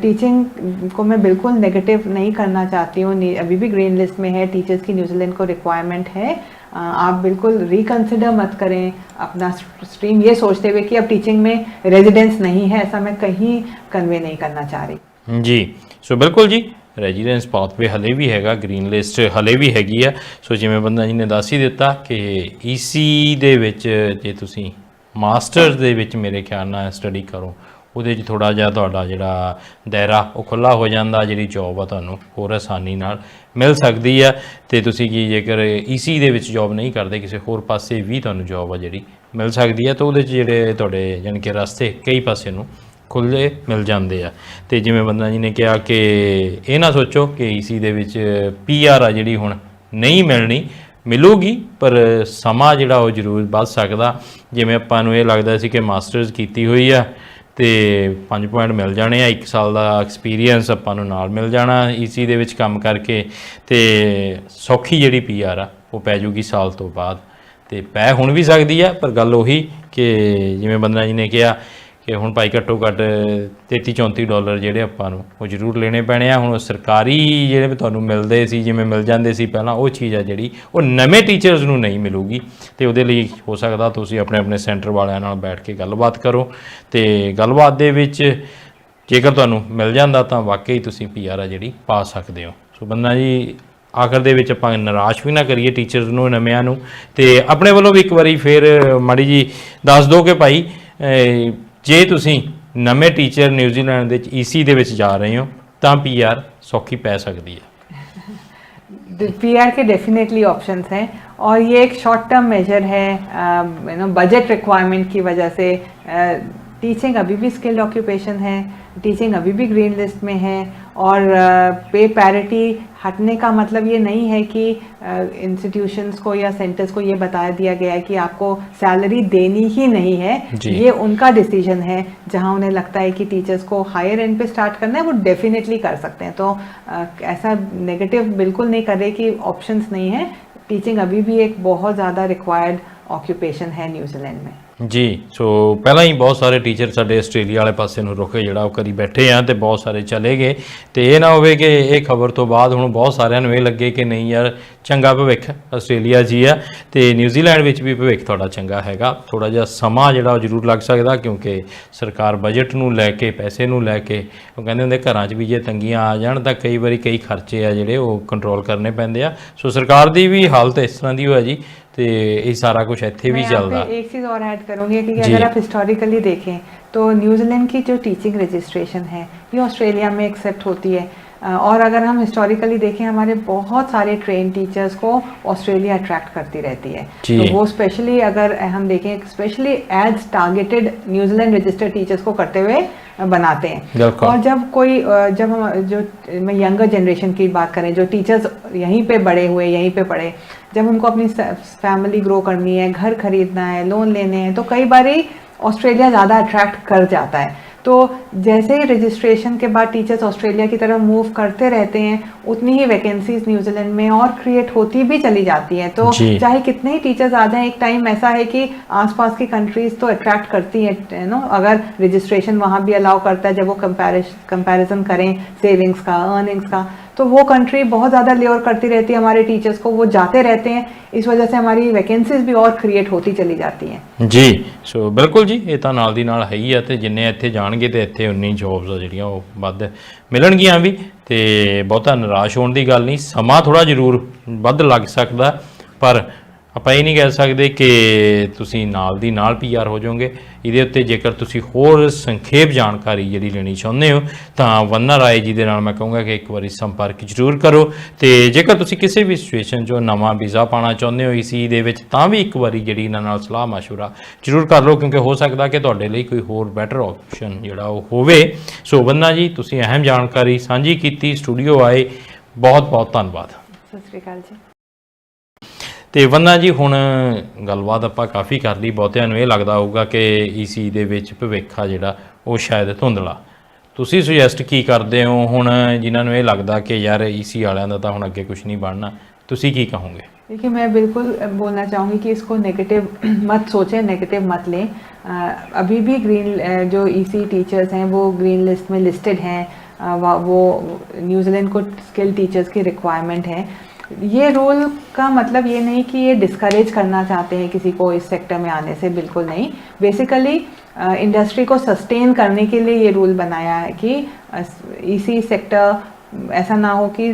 Speaker 2: टीचिंग को मैं बिल्कुल नेगेटिव नहीं करना चाहती हूँ। अभी भी ग्रीन लिस्ट में है टीचर्स की न्यूजीलैंड को रिक्वायरमेंट है। आप बिल्कुल रिकन्सिडर मत करें अपना स्ट्रीम ये सोचते हुए कि अब टीचिंग में रेजिडेंस नहीं है ऐसा मैं कहीं कन्वे नहीं करना चाह रही।
Speaker 1: जी। सो so, बिल्कुल जी। ਰੈਜ਼ੀਡੈਂਸ ਪਾਥਵੇ ਹਲੇ ਵੀ ਹੈਗਾ ਗ੍ਰੀਨ ਲਿਸਟ ਹਲੇ ਵੀ ਹੈਗੀ ਆ। ਸੋ ਜਿਵੇਂ ਬੰਦਾ ਜੀ ਨੇ ਦੱਸ ਹੀ ਦਿੱਤਾ ਕਿ ਈਸੀ ਦੇ ਵਿੱਚ ਜੇ ਤੁਸੀਂ ਮਾਸਟਰਸ ਦੇ ਵਿੱਚ ਮੇਰੇ ਖਿਆਲ ਨਾਲ ਸਟੱਡੀ ਕਰੋ, ਉਹਦੇ 'ਚ ਥੋੜਾ ਜਿਹਾ ਤੁਹਾਡਾ ਜਿਹੜਾ ਦਾਇਰਾ ਉਹ ਖੁੱਲਾ ਹੋ ਜਾਂਦਾ, ਜਿਹੜੀ ਜੌਬ ਆ ਤੁਹਾਨੂੰ ਹੋਰ ਆਸਾਨੀ ਨਾਲ ਮਿਲ ਸਕਦੀ ਆ। ਤੇ ਤੁਸੀਂ ਕੀ ਜੇਕਰ ਈਸੀ ਦੇ ਵਿੱਚ ਜੌਬ ਨਹੀਂ ਕਰਦੇ, ਕਿਸੇ ਹੋਰ ਪਾਸੇ ਵੀ ਤੁਹਾਨੂੰ ਜੌਬ ਆ ਜਿਹੜੀ ਮਿਲ ਸਕਦੀ ਆ। ਤਾਂ ਉਹਦੇ 'ਚ ਜਿਹੜੇ ਤੁਹਾਡੇ ਯਾਨੀ ਕਿ ਰਸਤੇ ਕਈ ਪਾਸੇ ਨੂੰ ਖੁੱਲੇ ਮਿਲ ਜਾਂਦੇ ਆ। ਤੇ ਜਿਵੇਂ ਬੰਦਾ ਜੀ ਨੇ ਕਿਹਾ ਕਿ ਇਹ ਨਾ ਸੋਚੋ ਕਿ ਈਸੀ ਦੇ ਵਿੱਚ ਪੀਆਰ ਆ ਜਿਹੜੀ ਹੁਣ ਨਹੀਂ ਮਿਲਣੀ, ਮਿਲੂਗੀ, ਪਰ ਸਮਾਂ ਜਿਹੜਾ ਉਹ ਜ਼ਰੂਰ ਵੱਧ ਸਕਦਾ। ਜਿਵੇਂ ਆਪਾਂ ਨੂੰ ਇਹ ਲੱਗਦਾ ਸੀ ਕਿ ਮਾਸਟਰਸ ਕੀਤੀ ਹੋਈ ਆ ਤੇ 5 ਪੁਆਇੰਟ ਮਿਲ ਜਾਣੇ ਆ 1 ਸਾਲ ਦਾ ਐਕਸਪੀਰੀਅੰਸ ਆਪਾਂ ਨੂੰ ਨਾਲ ਮਿਲ ਜਾਣਾ ਈਸੀ ਦੇ ਵਿੱਚ ਕੰਮ ਕਰਕੇ। ਤੇ ਸੌਖੀ ਜਿਹੜੀ ਪੀਆਰ ਆ, ਉਹ ਪੈ ਜੂਗੀ ਸਾਲ ਤੋਂ ਬਾਅਦ। ਤੇ ਪੈ ਹੁਣ ਵੀ ਸਕਦੀ ਆ, ਪਰ ਗੱਲ ਉਹੀ ਕਿ ਜਿਵੇਂ ਬੰਦਾ ਜੀ ਨੇ ਕਿਹਾ ਕਿ ਹੁਣ ਭਾਈ ਘੱਟੋ ਘੱਟ 33 34 ਡਾਲਰ ਜਿਹੜੇ ਆਪਾਂ ਨੂੰ ਉਹ ਜ਼ਰੂਰ ਲੈਣੇ ਪੈਣੇ ਆ। ਹੁਣ ਸਰਕਾਰੀ ਜਿਹੜੇ ਵੀ ਤੁਹਾਨੂੰ ਮਿਲਦੇ ਸੀ, ਜਿਵੇਂ ਮਿਲ ਜਾਂਦੇ ਸੀ ਪਹਿਲਾਂ, ਉਹ ਚੀਜ਼ ਆ ਜਿਹੜੀ, ਉਹ ਨਵੇਂ ਟੀਚਰਸ ਨੂੰ ਨਹੀਂ ਮਿਲੂਗੀ। ਤੇ ਉਹਦੇ ਲਈ ਹੋ ਸਕਦਾ ਤੁਸੀਂ ਆਪਣੇ ਆਪਣੇ ਸੈਂਟਰ ਵਾਲਿਆਂ ਨਾਲ ਬੈਠ ਕੇ ਗੱਲਬਾਤ ਕਰੋ। ਤੇ ਗੱਲਬਾਤ ਦੇ ਵਿੱਚ ਜੇਕਰ ਤੁਹਾਨੂੰ ਮਿਲ ਜਾਂਦਾ ਤਾਂ ਵਾਕਈ ਤੁਸੀਂ ਪੀਆਰ ਆ ਜਿਹੜੀ ਪਾ ਸਕਦੇ ਹੋ। ਸੋ ਬੰਦਾ ਜੀ, ਆਖਰ ਦੇ ਵਿੱਚ ਆਪਾਂ ਨਿਰਾਸ਼ ਵੀ ਨਾ ਕਰੀਏ ਟੀਚਰਸ ਨੂੰ, ਨਵਿਆਂ ਨੂੰ। ਤੇ ਆਪਣੇ ਵੱਲੋਂ ਵੀ ਇੱਕ ਵਾਰੀ ਫੇਰ ਮਾੜੀ ਜੀ ਦੱਸ ਦਿਓ ਕਿ ਭਾਈ ਜੇ ਤੁਸੀਂ ਨਵੇਂ ਟੀਚਰ ਨਿਊਜ਼ੀਲੈਂਡ ਦੇ ਵਿੱਚ ਈਸੀ ਦੇ ਵਿੱਚ ਜਾ ਰਹੇ ਹੋ ਤਾਂ ਪੀਆਰ ਸੌਖੀ ਪੈ ਸਕਦੀ ਹੈ
Speaker 2: पी आर के डेफिनेटली ऑप्शंस हैं और ये एक शॉर्ट टर्म मेजर है यू नो बजट रिक्वायरमेंट की वजह से टीचिंग अभी भी स्किल्ड ऑक्यूपेशन है टीचिंग अभी भी ग्रीन लिस्ट में है और पे पैरिटी हटने का मतलब ये नहीं है कि इंस्टीट्यूशंस को या सेंटर्स को ये बता दिया गया है कि आपको सैलरी देनी ही नहीं है। ये उनका डिसीज़न है जहाँ उन्हें लगता है कि टीचर्स को हायर एंड पे स्टार्ट करना है वो डेफिनेटली कर सकते हैं। तो ऐसा नेगेटिव बिल्कुल नहीं कर रहे कि ऑप्शंस नहीं है। टीचिंग अभी भी एक बहुत ज़्यादा रिक्वायर्ड ऑक्यूपेशन है न्यूजीलैंड में।
Speaker 1: ਜੀ, ਸੋ ਪਹਿਲਾਂ ਹੀ ਬਹੁਤ ਸਾਰੇ ਟੀਚਰ ਸਾਡੇ ਆਸਟ੍ਰੇਲੀਆ ਵਾਲੇ ਪਾਸੇ ਨੂੰ ਰੁਕੇ, ਜਿਹੜਾ ਉਹ ਕਰੀ ਬੈਠੇ ਆ ਤੇ ਬਹੁਤ ਸਾਰੇ ਚਲੇ ਗਏ। ਤੇ ਇਹ ਨਾ ਹੋਵੇ ਕਿ ਇਹ ਖਬਰ ਤੋਂ ਬਾਅਦ ਹੁਣ ਬਹੁਤ ਸਾਰਿਆਂ ਨੂੰ ਇਹ ਲੱਗੇ ਕਿ ਨਹੀਂ ਯਾਰ, ਚੰਗਾ ਭਵਿੱਖ ਆਸਟ੍ਰੇਲੀਆ ਜੀ ਆ ਤੇ ਨਿਊਜ਼ੀਲੈਂਡ ਵਿੱਚ ਵੀ ਭਵਿੱਖ ਤੁਹਾਡਾ ਚੰਗਾ ਹੈਗਾ। ਥੋੜਾ ਜਿਹਾ ਸਮਾਂ ਜਿਹੜਾ ਉਹ ਜ਼ਰੂਰ ਲੱਗ ਸਕਦਾ ਕਿਉਂਕਿ ਸਰਕਾਰ ਬਜਟ ਨੂੰ ਲੈ ਕੇ, ਪੈਸੇ ਨੂੰ ਲੈ ਕੇ, ਉਹ ਕਹਿੰਦੇ ਹੁੰਦੇ ਘਰਾਂ 'ਚ ਵੀ ਜੇ ਤੰਗੀਆਂ ਆ ਜਾਣ ਤਾਂ ਕਈ ਵਾਰੀ ਕਈ ਖਰਚੇ ਆ ਜਿਹੜੇ ਉਹ ਕੰਟਰੋਲ ਕਰਨੇ ਪੈਂਦੇ ਆ। ਸੋ ਸਰਕਾਰ ਦੀ ਵੀ ਹਾਲਤ ਇਸ ਤਰ੍ਹਾਂ ਦੀ ਹੋਇਆ ਜੀ। ਤੇ ਇਹ ਸਾਰਾ ਕੁਝ ਇੱਥੇ ਵੀ
Speaker 2: मैं यहाँ
Speaker 1: ਚੱਲਦਾ
Speaker 2: पे एक चीज़ और ऐड करूँगी कि
Speaker 1: जी।
Speaker 2: अगर आप हिस्टोरिकली देखें तो न्यूजीलैंड की जो टीचिंग रजिस्ट्रेशन है ये ऑस्ट्रेलिया में एक्सेप्ट होती है अ, और अगर हम हिस्टोरिकली देखें हमारे बहुत सारे ट्रेन टीचर्स को ऑस्ट्रेलिया अट्रैक्ट करती रहती है
Speaker 1: जी।
Speaker 2: तो वो स्पेशली अगर हम देखें specially as targeted New Zealand registered teachers को करते हुए अ, बनाते हैं
Speaker 1: बिल्कुल।
Speaker 2: और जब कोई अ, जब हम जो मैं यंगर जनरेशन की बात करें जो टीचर्स यहीं पे बड़े हुए यहीं पे पढ़े जब उनको अपनी फैमिली ग्रो करनी है घर खरीदना है लोन लेने हैं तो कई बार ही ऑस्ट्रेलिया ज़्यादा अट्रैक्ट कर जाता है। तो जैसे ही रजिस्ट्रेशन के बाद टीचर्स ऑस्ट्रेलिया की तरफ़ मूव करते रहते हैं उतनी ही वैकेंसीज न्यूजीलैंड में और क्रिएट होती भी चली जाती हैं। तो चाहे कितने ही टीचर्स आ जाएँ एक टाइम ऐसा है कि आसपास की कंट्रीज़ तो अट्रैक्ट करती हैं नो अगर रजिस्ट्रेशन वहाँ भी अलाउ करता है जब वो कंपेरिजन करें सेविंग्स का अर्निंग्स का तो वो कंट्री बहुत ज़्यादा लेवर करती रहती है हमारे टीचर्स को वो जाते रहते हैं इस वजह से हमारी वैकेंसीज भी और क्रिएट होती चली जाती हैं
Speaker 1: ਜੀ ਸੋ ਬਿਲਕੁਲ ਜੀ ਇਹ ਤਾਂ ਨਾਲ ਦੀ ਨਾਲ ਹੈ ਹੀ ਆ ਤੇ ਜਿੰਨੇ ਇੱਥੇ ਜਾਣਗੇ ਤੇ ਇੱਥੇ ਉਨੀ ਜੌਬਸ ਆ ਜਿਹੜੀਆਂ ਉਹ ਵੱਧ ਮਿਲਣਗੀਆਂ ਵੀ ਤੇ ਬਹੁਤਾ ਨਿਰਾਸ਼ ਹੋਣ ਦੀ ਗੱਲ ਨਹੀਂ ਸਮਾਂ ਥੋੜਾ ਜ਼ਰੂਰ ਵੱਧ ਲੱਗ ਸਕਦਾ ਪਰ ਆਪਾਂ ਇਹ ਨਹੀਂ ਕਹਿ ਸਕਦੇ ਕਿ ਤੁਸੀਂ ਨਾਲ ਦੀ ਨਾਲ ਪੀਆਰ ਹੋ ਜਾਓਗੇ। ਇਹਦੇ ਉੱਤੇ ਜੇਕਰ ਤੁਸੀਂ ਹੋਰ ਸੰਖੇਪ ਜਾਣਕਾਰੀ ਜਿਹੜੀ ਲੈਣੀ ਚਾਹੁੰਦੇ ਹੋ, ਤਾਂ ਵੰਨਾ ਰਾਏ ਜੀ ਦੇ ਨਾਲ ਮੈਂ ਕਹੂੰਗਾ ਕਿ ਇੱਕ ਵਾਰੀ ਸੰਪਰਕ ਜ਼ਰੂਰ ਕਰੋ। ਤੇ ਜੇਕਰ ਤੁਸੀਂ ਕਿਸੇ ਵੀ ਸਿਚੁਏਸ਼ਨ 'ਚੋਂ ਨਵਾਂ ਵੀਜ਼ਾ ਪਾਣਾ ਚਾਹੁੰਦੇ ਹੋ ਈਸੀ ਦੇ ਵਿੱਚ, ਤਾਂ ਵੀ ਇੱਕ ਵਾਰੀ ਜਿਹੜੀ ਇਹਨਾਂ ਨਾਲ ਸਲਾਹ مشورہ ਜ਼ਰੂਰ ਕਰ ਲਓ, ਕਿਉਂਕਿ ਹੋ ਸਕਦਾ ਕਿ ਤੁਹਾਡੇ ਲਈ ਕੋਈ ਹੋਰ ਬੈਟਰ ਆਪਸ਼ਨ ਜਿਹੜਾ ਉਹ ਹੋਵੇ। ਸੋ ਵੰਨਾ ਜੀ, ਤੁਸੀਂ ਅਹਿਮ ਜਾਣਕਾਰੀ ਸਾਂਝੀ ਕੀਤੀ, ਸਟੂਡੀਓ ਆਏ। ਬਹੁਤ ਬਹੁਤ ਧੰਨਵਾਦ।
Speaker 2: ਸਤਿ ਸ੍ਰੀ ਅਕਾਲ ਜੀ।
Speaker 1: ਤੇ ਵੰਨਾ ਜੀ ਹੁਣ ਗੱਲਬਾਤ ਆਪਾਂ ਕਾਫੀ ਕਰ ਲਈ ਬਹੁਤਿਆਂ ਨੂੰ ਇਹ ਲੱਗਦਾ ਹੋਊਗਾ ਕਿ ਈਸੀ ਦੇ ਵਿੱਚ ਭਵਿੱਖ ਆ ਜਿਹੜਾ ਉਹ ਸ਼ਾਇਦ ਧੁੰਦਲਾ ਤੁਸੀਂ ਸੁਜੈਸਟ ਕੀ ਕਰਦੇ ਹੋ ਹੁਣ ਜਿਨ੍ਹਾਂ ਨੂੰ ਇਹ ਲੱਗਦਾ ਕਿ ਯਾਰ ਈਸੀ ਵਾਲਿਆਂ ਦਾ ਤਾਂ ਹੁਣ ਅੱਗੇ ਕੁਝ ਨਹੀਂ ਬਣਨਾ ਤੁਸੀਂ ਕੀ ਕਹੋਗੇ
Speaker 2: देखिए मैं बिल्कुल बोलना चाहूँगी कि इसको नेगेटिव मत सोचें नेगेटिव मत लें अ, अभी भी ग्रीन जो ईसी टीचर्स हैं वो ग्रीन लिस्ट में लिस्टेड हैं अ, वा- वो न्यूजीलैंड को स्किल टीचर्स की रिक्वायरमेंट है ये रोल का मतलब ये नहीं कि ये डिस्करेज करना चाहते हैं किसी को इस सेक्टर में आने से, बिल्कुल नहीं। बेसिकली इंडस्ट्री को सस्टेन करने के लिए ये रूल बनाया है कि इसी सेक्टर ऐसा ना हो कि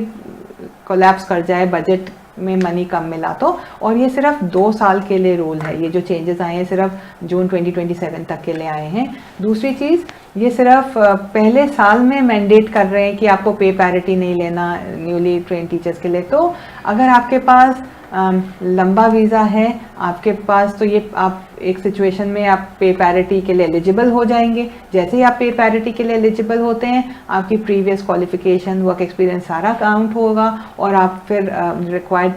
Speaker 2: कोलैप्स कर जाए बजट में मनी कम मिला तो। और ये सिर्फ़ दो साल के लिए रूल है। ये जो चेंजेस आए हैं, सिर्फ़ जून 2027 तक के लिए आए हैं। दूसरी चीज़, ये सिर्फ़ पहले साल में मैंडेट कर रहे हैं कि आपको पे पैरिटी नहीं लेना न्यूली ट्रेन टीचर्स के लिए। तो अगर आपके पास लंबा वीज़ा है, आपके पास तो ये आप एक सिचुएशन में आप पे पैरिटी के लिए एलिजिबल हो जाएँगे। जैसे ही आप पे पैरिटी के लिए एलिजिबल होते हैं, आपकी प्रीवियस क्वालिफिकेशन वर्क एक्सपीरियंस सारा काउंट होगा और आप फिर रिक्वायर्ड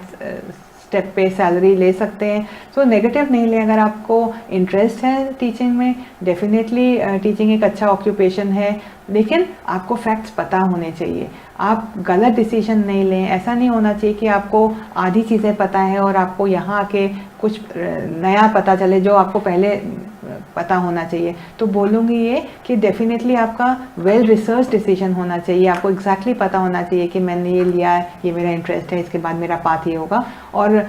Speaker 2: स्टेप पे सैलरी ले सकते हैं। सो नेगेटिव नहीं लें अगर आपको इंटरेस्ट है टीचिंग में डेफिनेटली टीचिंग एक अच्छा ऑक्यूपेशन है, लेकिन आपको फैक्ट्स पता होने चाहिए। आप गलत डिसीज़न नहीं लें। ऐसा नहीं होना चाहिए कि आपको आधी चीज़ें पता है और आपको यहाँ आके कुछ नया पता चले जो आपको पहले पता होना चाहिए। तो बोलूँगी ये कि डेफिनेटली आपका वेल रिसर्च डिसीज़न होना चाहिए। आपको एग्जैक्टली exactly पता होना चाहिए कि मैंने ये लिया है ये मेरा इंटरेस्ट है इसके बाद मेरा पाथ ये होगा। और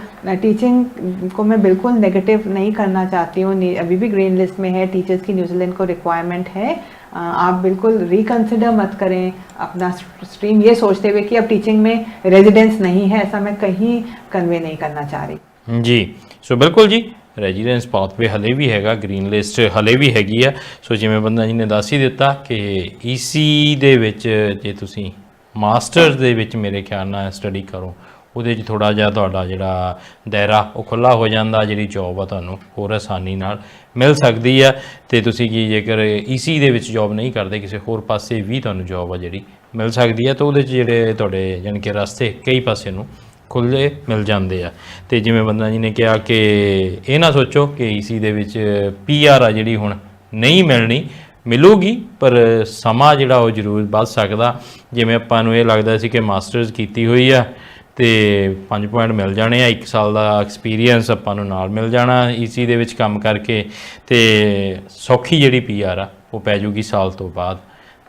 Speaker 2: टीचिंग को मैं बिल्कुल नेगेटिव नहीं करना चाहती हूँ। अभी भी ग्रीन लिस्ट में है टीचर्स की न्यूजीलैंड को रिक्वायरमेंट है। आप बिल्कुल रिकन्सिडर मत करें अपना स्ट्रीम ये सोचते हुए कि अब टीचिंग में रेजिडेंस नहीं है ऐसा मैं कहीं कन्वे नहीं करना चाह रही।
Speaker 1: जी। सो so, बिल्कुल जी। ਰੈਜ਼ੀਡੈਂਸ ਪਾਥਵੇ ਹਲੇ ਵੀ ਹੈਗਾ ਗ੍ਰੀਨ ਲਿਸਟ ਹਲੇ ਵੀ ਹੈਗੀ ਆ। ਸੋ ਜਿਵੇਂ ਬੰਦਾ ਜੀ ਨੇ ਦੱਸ ਹੀ ਦਿੱਤਾ ਕਿ ਈਸੀ ਦੇ ਵਿੱਚ ਜੇ ਤੁਸੀਂ ਮਾਸਟਰਸ ਦੇ ਵਿੱਚ ਮੇਰੇ ਖਿਆਲ ਨਾਲ ਸਟੱਡੀ ਕਰੋ, ਉਹਦੇ 'ਚ ਥੋੜਾ ਜਿਹਾ ਤੁਹਾਡਾ ਜਿਹੜਾ ਦਾਇਰਾ ਉਹ ਖੁੱਲਾ ਹੋ ਜਾਂਦਾ, ਜਿਹੜੀ ਜੌਬ ਆ ਤੁਹਾਨੂੰ ਹੋਰ ਆਸਾਨੀ ਨਾਲ ਮਿਲ ਸਕਦੀ ਆ। ਤੇ ਤੁਸੀਂ ਕੀ ਜੇਕਰ ਈਸੀ ਦੇ ਵਿੱਚ ਜੌਬ ਨਹੀਂ ਕਰਦੇ, ਕਿਸੇ ਹੋਰ ਪਾਸੇ ਵੀ ਤੁਹਾਨੂੰ ਜੌਬ ਆ ਜਿਹੜੀ ਮਿਲ ਸਕਦੀ ਆ। ਤਾਂ ਉਹਦੇ 'ਚ ਜਿਹੜੇ ਤੁਹਾਡੇ ਯਾਨੀ ਕਿ ਰਸਤੇ ਕਈ ਪਾਸੇ ਨੂੰ ਖੁੱਲੇ ਮਿਲ ਜਾਂਦੇ ਆ। ਤੇ ਜਿਵੇਂ ਬੰਦਾ ਜੀ ਨੇ ਕਿਹਾ ਕਿ ਇਹ ਨਾ ਸੋਚੋ ਕਿ ਈਸੀ ਦੇ ਵਿੱਚ ਪੀਆਰ ਆ ਜਿਹੜੀ ਹੁਣ ਨਹੀਂ ਮਿਲਣੀ, ਮਿਲੂਗੀ, ਪਰ ਸਮਾਂ ਜਿਹੜਾ ਉਹ ਜ਼ਰੂਰ ਵੱਧ ਸਕਦਾ। ਜਿਵੇਂ ਆਪਾਂ ਨੂੰ ਇਹ ਲੱਗਦਾ ਸੀ ਕਿ ਮਾਸਟਰਸ ਕੀਤੀ ਹੋਈ ਆ ਤੇ 5 ਪੁਆਇੰਟ ਮਿਲ ਜਾਣੇ ਆ 1 ਸਾਲ ਦਾ ਐਕਸਪੀਰੀਅੰਸ ਆਪਾਂ ਨੂੰ ਨਾਲ ਮਿਲ ਜਾਣਾ ਈਸੀ ਦੇ ਵਿੱਚ ਕੰਮ ਕਰਕੇ। ਤੇ ਸੌਖੀ ਜਿਹੜੀ ਪੀਆਰ ਆ, ਉਹ ਪੈ ਜੂਗੀ ਸਾਲ ਤੋਂ ਬਾਅਦ।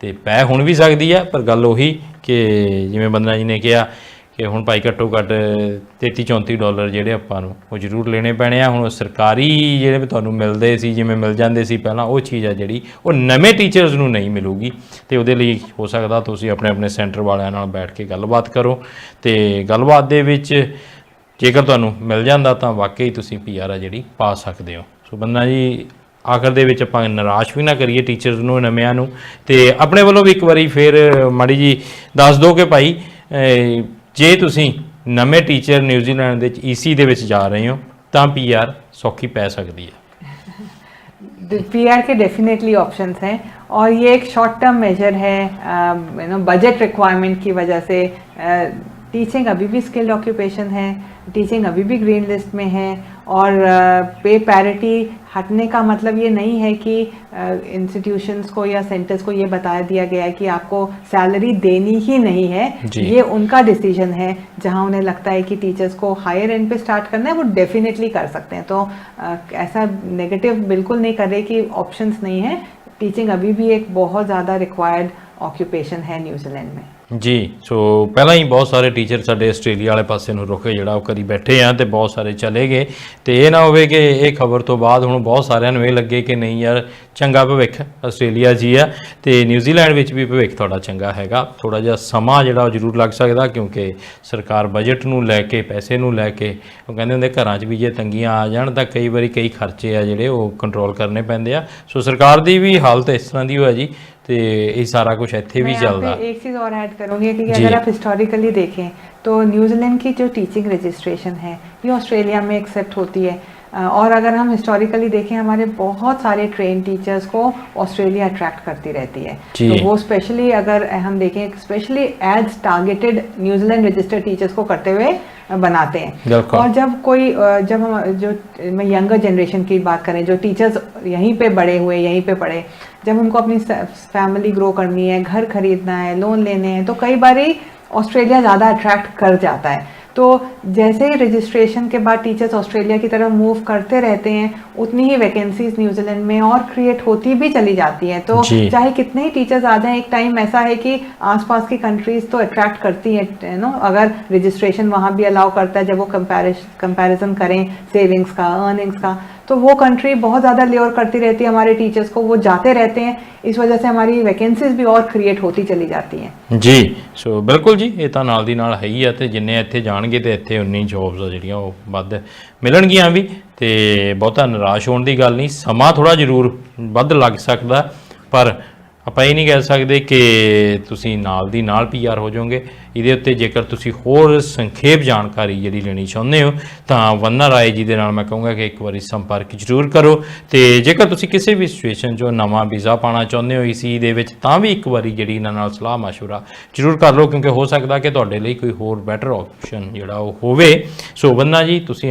Speaker 1: ਤੇ ਪੈ ਹੁਣ ਵੀ ਸਕਦੀ ਆ, ਪਰ ਗੱਲ ਉਹੀ ਕਿ ਜਿਵੇਂ ਬੰਦਨਾ ਜੀ ਨੇ ਕਿਹਾ ਕਿ ਹੁਣ ਭਾਈ ਘੱਟੋ ਘੱਟ 33 34 ਡਾਲਰ ਜਿਹੜੇ ਆਪਾਂ ਨੂੰ ਉਹ ਜ਼ਰੂਰ ਲੈਣੇ ਪੈਣੇ ਆ। ਹੁਣ ਸਰਕਾਰੀ ਜਿਹੜੇ ਵੀ ਤੁਹਾਨੂੰ ਮਿਲਦੇ ਸੀ, ਜਿਵੇਂ ਮਿਲ ਜਾਂਦੇ ਸੀ ਪਹਿਲਾਂ, ਉਹ ਚੀਜ਼ ਆ ਜਿਹੜੀ, ਉਹ ਨਵੇਂ ਟੀਚਰਸ ਨੂੰ ਨਹੀਂ ਮਿਲੂਗੀ। ਤੇ ਉਹਦੇ ਲਈ ਹੋ ਸਕਦਾ ਤੁਸੀਂ ਆਪਣੇ ਆਪਣੇ ਸੈਂਟਰ ਵਾਲਿਆਂ ਨਾਲ ਬੈਠ ਕੇ ਗੱਲਬਾਤ ਕਰੋ। ਤੇ ਗੱਲਬਾਤ ਦੇ ਵਿੱਚ ਜੇਕਰ ਤੁਹਾਨੂੰ ਮਿਲ ਜਾਂਦਾ ਤਾਂ ਵਾਕਈ ਤੁਸੀਂ ਪੀਆਰ ਆ ਜਿਹੜੀ ਪਾ ਸਕਦੇ ਹੋ। ਸੋ ਬੰਦਾ ਜੀ, ਆਖਰ ਦੇ ਵਿੱਚ ਆਪਾਂ ਨਿਰਾਸ਼ ਵੀ ਨਾ ਕਰੀਏ ਟੀਚਰਸ ਨੂੰ, ਨਵਿਆਂ ਨੂੰ। ਤੇ ਆਪਣੇ ਵੱਲੋਂ ਵੀ ਇੱਕ ਵਾਰੀ ਫੇਰ ਮਾੜੀ ਜੀ ਦੱਸ ਦਿਓ ਕਿ ਭਾਈ ਜੇ ਤੁਸੀਂ ਨਵੇਂ ਟੀਚਰ ਨਿਊਜ਼ੀਲੈਂਡ ਦੇ ਵਿੱਚ ਈਸੀ ਦੇ ਵਿੱਚ ਜਾ ਰਹੇ ਹੋ ਤਾਂ ਪੀਆਰ ਸੌਖੀ ਪੈ ਸਕਦੀ ਹੈ
Speaker 2: पी आर के डेफिनेटली ऑप्शंस हैं और ये एक शॉर्ट टर्म मेजर है यू नो बजट रिक्वायरमेंट की वजह से टीचिंग अभी भी स्किल्ड ऑक्यूपेशन है टीचिंग अभी भी ग्रीन लिस्ट में है और पे पैरिटी हटने का मतलब ये नहीं है कि इंस्टीट्यूशंस को या सेंटर्स को ये बता दिया गया है कि आपको सैलरी देनी ही नहीं है। ये उनका डिसीज़न है जहाँ उन्हें लगता है कि टीचर्स को हायर एंड पे स्टार्ट करना है वो डेफिनेटली कर सकते हैं। तो अ, ऐसा नेगेटिव बिल्कुल नहीं कर रहे कि ऑप्शंस नहीं है। टीचिंग अभी भी एक बहुत ज़्यादा रिक्वायर्ड ऑक्यूपेशन है न्यूजीलैंड में।
Speaker 1: ਜੀ, ਸੋ ਪਹਿਲਾਂ ਹੀ ਬਹੁਤ ਸਾਰੇ ਟੀਚਰ ਸਾਡੇ ਆਸਟ੍ਰੇਲੀਆ ਵਾਲੇ ਪਾਸੇ ਨੂੰ ਰੁਕੇ, ਜਿਹੜਾ ਉਹ ਕਰੀ ਬੈਠੇ ਆ ਤੇ ਬਹੁਤ ਸਾਰੇ ਚਲੇ ਗਏ। ਤੇ ਇਹ ਨਾ ਹੋਵੇ ਕਿ ਇਹ ਖਬਰ ਤੋਂ ਬਾਅਦ ਹੁਣ ਬਹੁਤ ਸਾਰਿਆਂ ਨੂੰ ਇਹ ਲੱਗੇ ਕਿ ਨਹੀਂ ਯਾਰ, ਚੰਗਾ ਭਵਿੱਖ ਆਸਟ੍ਰੇਲੀਆ ਜੀ ਆ ਤੇ ਨਿਊਜ਼ੀਲੈਂਡ ਵਿੱਚ ਵੀ ਭਵਿੱਖ ਤੁਹਾਡਾ ਚੰਗਾ ਹੈਗਾ। ਥੋੜਾ ਜਿਹਾ ਸਮਾਂ ਜਿਹੜਾ ਉਹ ਜ਼ਰੂਰ ਲੱਗ ਸਕਦਾ ਕਿਉਂਕਿ ਸਰਕਾਰ ਬਜਟ ਨੂੰ ਲੈ ਕੇ, ਪੈਸੇ ਨੂੰ ਲੈ ਕੇ, ਉਹ ਕਹਿੰਦੇ ਹੁੰਦੇ ਘਰਾਂ 'ਚ ਵੀ ਜੇ ਤੰਗੀਆਂ ਆ ਜਾਣ ਤਾਂ ਕਈ ਵਾਰੀ ਕਈ ਖਰਚੇ ਆ ਜਿਹੜੇ ਉਹ ਕੰਟਰੋਲ ਕਰਨੇ ਪੈਂਦੇ ਆ। ਸੋ ਸਰਕਾਰ ਦੀ ਵੀ ਹਾਲਤ ਇਸ ਤਰ੍ਹਾਂ ਦੀ ਹੋਇਆ ਜੀ। ਤੇ ਇਹ ਸਾਰਾ ਕੁਝ ਇੱਥੇ ਵੀ
Speaker 2: मैं यहाँ
Speaker 1: ਚੱਲਦਾ
Speaker 2: पे एक चीज़ और ऐड करूँगी कि
Speaker 1: जी।
Speaker 2: अगर आप हिस्टोरिकली देखें तो न्यूजीलैंड की जो टीचिंग रजिस्ट्रेशन है ये ऑस्ट्रेलिया में एक्सेप्ट होती है अ, और अगर हम हिस्टोरिकली देखें हमारे बहुत सारे ट्रेन टीचर्स को ऑस्ट्रेलिया अट्रैक्ट करती रहती है। तो वो स्पेशली अगर हम देखें specially as targeted New Zealand registered teachers को करते हुए बनाते हैं। और जब कोई जब हम जो मैं यंगर जनरेशन की बात करें जो टीचर्स यहीं पे बड़े हुए यहीं पे पढ़े जब उनको अपनी फैमिली ग्रो करनी है घर खरीदना है लोन लेने हैं तो कई बार ऑस्ट्रेलिया ज़्यादा अट्रैक्ट कर जाता है। तो जैसे ही रजिस्ट्रेशन के बाद टीचर्स ऑस्ट्रेलिया की तरफ़ मूव करते रहते हैं उतनी ही वैकेंसीज न्यूजीलैंड में और क्रिएट होती भी चली जाती हैं। तो चाहे कितने ही टीचर्स आ जाएँ एक टाइम ऐसा है कि आसपास की कंट्रीज़ तो अट्रैक्ट करती है नो अगर रजिस्ट्रेशन वहाँ भी अलाउ करता है जब वो कंपेरिजन करें सेविंग्स का अर्निंग्स का तो वो कंट्री बहुत ज़्यादा लेवर करती रहती है हमारे टीचर्स को वो जाते रहते हैं इस वजह से हमारी वैकेंसीज भी और क्रिएट होती चली जाती हैं
Speaker 1: ਜੀ ਸੋ ਬਿਲਕੁਲ ਜੀ ਇਹ ਤਾਂ ਨਾਲ ਦੀ ਨਾਲ ਹੈ ਹੀ ਆ ਤੇ ਜਿੰਨੇ ਇੱਥੇ ਜਾਣਗੇ ਤੇ ਇੱਥੇ ਉਨੀ ਜੌਬਸ ਆ ਜਿਹੜੀਆਂ ਉਹ ਵੱਧ ਮਿਲਣਗੀਆਂ ਵੀ ਤੇ ਬਹੁਤਾ ਨਿਰਾਸ਼ ਹੋਣ ਦੀ ਗੱਲ ਨਹੀਂ ਸਮਾਂ ਥੋੜਾ ਜ਼ਰੂਰ ਵੱਧ ਲੱਗ ਸਕਦਾ ਪਰ ਆਪਾਂ ਇਹ ਨਹੀਂ ਕਹਿ ਸਕਦੇ ਕਿ ਤੁਸੀਂ ਨਾਲ ਦੀ ਨਾਲ ਪੀਆਰ ਹੋ ਜਾਓਗੇ ਇਹਦੇ ਉੱਤੇ ਜੇਕਰ ਤੁਸੀਂ ਹੋਰ ਸੰਖੇਪ ਜਾਣਕਾਰੀ ਜਿਹੜੀ ਲੈਣੀ ਚਾਹੁੰਦੇ ਹੋ ਤਾਂ ਵੰਨਾ ਰਾਏ ਜੀ ਦੇ ਨਾਲ ਮੈਂ ਕਹੂੰਗਾ ਕਿ ਇੱਕ ਵਾਰੀ ਸੰਪਰਕ ਜ਼ਰੂਰ ਕਰੋ ਤੇ ਜੇਕਰ ਤੁਸੀਂ ਕਿਸੇ ਵੀ ਸਿਚੁਏਸ਼ਨ 'ਚੋਂ ਨਵਾਂ ਵੀਜ਼ਾ ਪਾਣਾ ਚਾਹੁੰਦੇ ਹੋ ਈਸੀ ਦੇ ਵਿੱਚ ਤਾਂ ਵੀ ਇੱਕ ਵਾਰੀ ਜਿਹੜੀ ਇਹਨਾਂ ਨਾਲ ਸਲਾਹ مشورہ ਜ਼ਰੂਰ ਕਰ ਲਓ ਕਿਉਂਕਿ ਹੋ ਸਕਦਾ ਕਿ ਤੁਹਾਡੇ ਲਈ ਕੋਈ ਹੋਰ ਬੈਟਰ ਆਪਸ਼ਨ ਜਿਹੜਾ ਉਹ ਹੋਵੇ ਸੋ ਵੰਨਾ ਜੀ ਤੁਸੀਂ